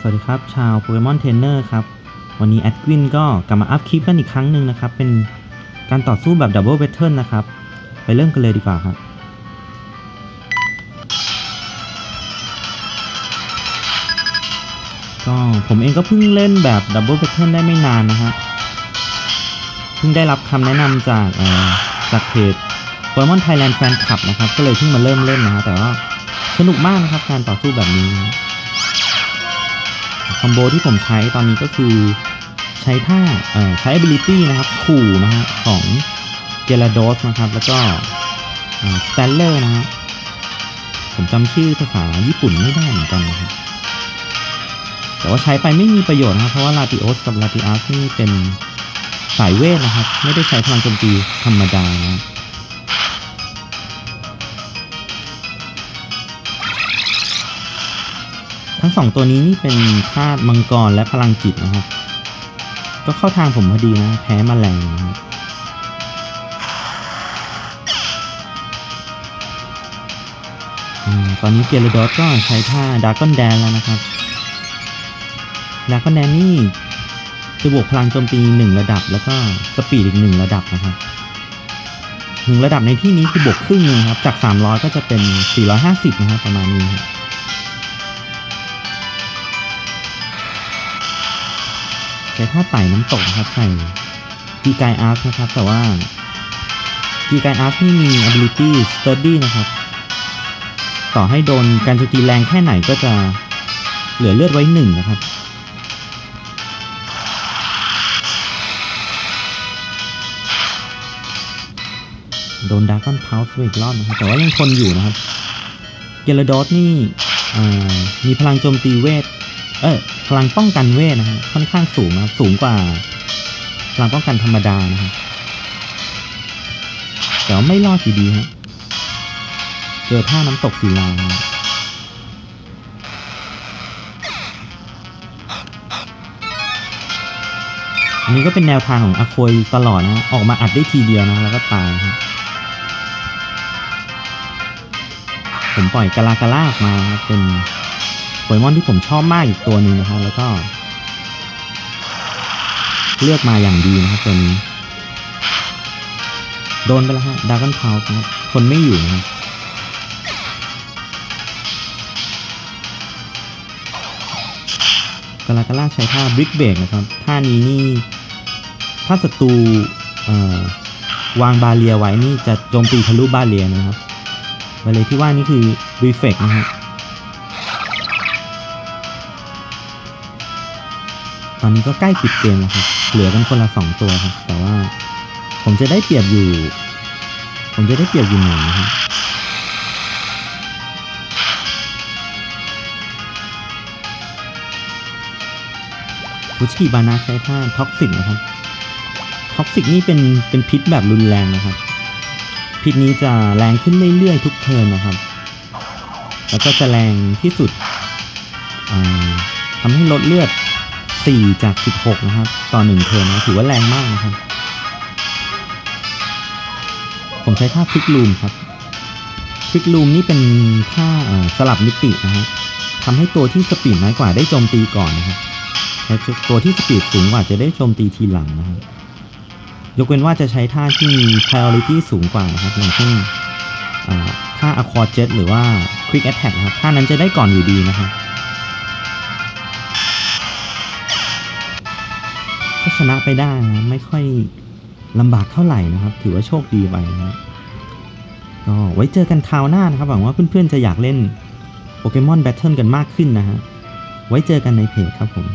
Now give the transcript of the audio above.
สวัสดีครับ ชาวโปเกมอนเทรนเนอร์ครับ วันนี้แอดกวินก็กลับมาอัพคลิปกันอีกครั้งหนึ่งนะครับ เป็นการต่อสู้แบบดับเบิลเบทเทิลนะครับ ไปเริ่มกันเลยดีกว่าครับก็ผมเองก็เพิ่งเล่นแบบดับเบิลเบทเทิลได้ไม่นานนะฮะ เพิ่งได้รับคำแนะนำจากจากเพจโปเกมอนไทยแลนด์แฟนคลับนะครับ ก็เลยเพิ่งมาเริ่มเล่นนะฮะ แต่ว่าสนุกมากนะครับการต่อสู้แบบนี้ คอมโบที่ผมใช้ตอนนี้ก็คือใช้ท่าเอ่อใช้ ability นะครับขู่นะฮะของเจลาโดสนะครับ แล้วก็สแตนเลอร์นะฮะผมจำชื่อภาษาญี่ปุ่นไม่ได้เหมือนกันนะครับแต่ว่าใช้ไปไม่มีประโยชน์นะครับ เพราะว่าลาติโอสกับลาติอัสนี่เป็นสายเวทนะครับ ไม่ได้ใช้พลังโจมตีธรรมดานะ ทั้งสองตัวนี้นี่เป็นธาตุมังกรและพลังจิตนะครับ ก็เข้าทางผมพอดีนะ แพ้มาแรงนะครับอตอนนี้เกียร์โดสก็ใช้ท่าดากอนแดนแล้วนะครับดากอนแดนนี่จะบวกพลังโจมตีหนึ่งระดับ แล้วก็สปีดอีกหนึ่งระดับนะครับหนึ่งระดับในที่นี้คือบวกครึ่งนึงครับ จาก 300 ก็จะเป็น 450 นะครับประมาณนี้ครับ ช้ท่าไต่น้ำตกนะครับใส่กีกายอาร์คนะครับ แต่ว่ากีกายอาร์คนี่มี ability sturdy นะครับ ต่อให้โดนการโจมตีแรงแค่ไหนก็จะเหลือเลือดไว้หนึ่งนะครับโดนดากอนพาวส์ไปอีกรอบนะครับ แต่ว่ายังทนอยู่นะครับ เกลดอสนี่มีพลังโจมตีเวท เออพลังป้องกันเวทนะฮะค่อนข้างสูงนะสูงกว่าพลังป้องกันธรรมดานะฮะแต่ไม่รอดอยู่ดีฮะเจอท่าน้ำตกศิลานะฮะอันนี้ก็เป็นแนวทางของอาโคยตลอดนะออกมาอัดได้ทีเดียวนะแล้วก็ตายฮะผมปล่อยกาลากาลาออกมาเป็น โปเกมอนที่ผมชอบมากอีกตัวหนึ่งนะครับแล้วก็ เลือกมาอย่างดีนะครับตัวนี้ โดนไปแล้วฮะดากอนพาวนะครับคนไม่อยู่นะครับกาลากาล่าใช้ท่าบริกเบรกนะครับ ท่านี้นี่ ถ้าศัตรูวางบาเรียไว้นี่จะโจมตีทะลุบาเรียนะครับ บาเรียที่ว่านี่คือรีเฟกนะครับ ตอนนี้ก็ใกล้ปิดเกมแล้วครับ เหลือกันคนละสองตัวครับ แต่ว่าผมจะได้เปรียบอยู่ ผมจะได้เปรียบอยู่หนึ่งนะครับฟุชิบานาใช้ท่าท็อกซิกนะครับ ท็อกซิกนี่เป็นเป็นพิษแบบรุนแรงนะครับ พิษนี้จะแรงขึ้นเรื่อยๆทุกเทิร์นนะครับ แล้วก็จะแรงที่สุดทำให้ลดเลือด 4จาก16นะครับ ต่อ1เทิร์นนะถือว่าแรงมากนะครับ ผมใช้ท่าพลิกลูมครับพลิกลูมนี่เป็นท่าสลับมิตินะฮะทำให้ตัวที่สปีดน้อยกว่าได้โจมตีก่อนนะครับและตัวที่สปีดสูงกว่าจะได้โจมตีทีหลังนะครับยกเว้นว่าจะใช้ท่าที่มี priority สูงกว่านะครับอย่างเช่นอ่าท่า aqua jet หรือว่า quick attack นะครับท่านั้นจะได้ก่อนอยู่ดีนะครับ ก็ชนะไปได้นะไม่ค่อยลำบากเท่าไหร่นะครับ ถือว่าโชคดีไปนะครับก็ไว้เจอกันคราวหน้านะครับ หวังว่าเพื่อนๆจะอยากเล่นโปเกมอนแบทเทิลกันมากขึ้นนะฮะไว้เจอกันในเพจครับผม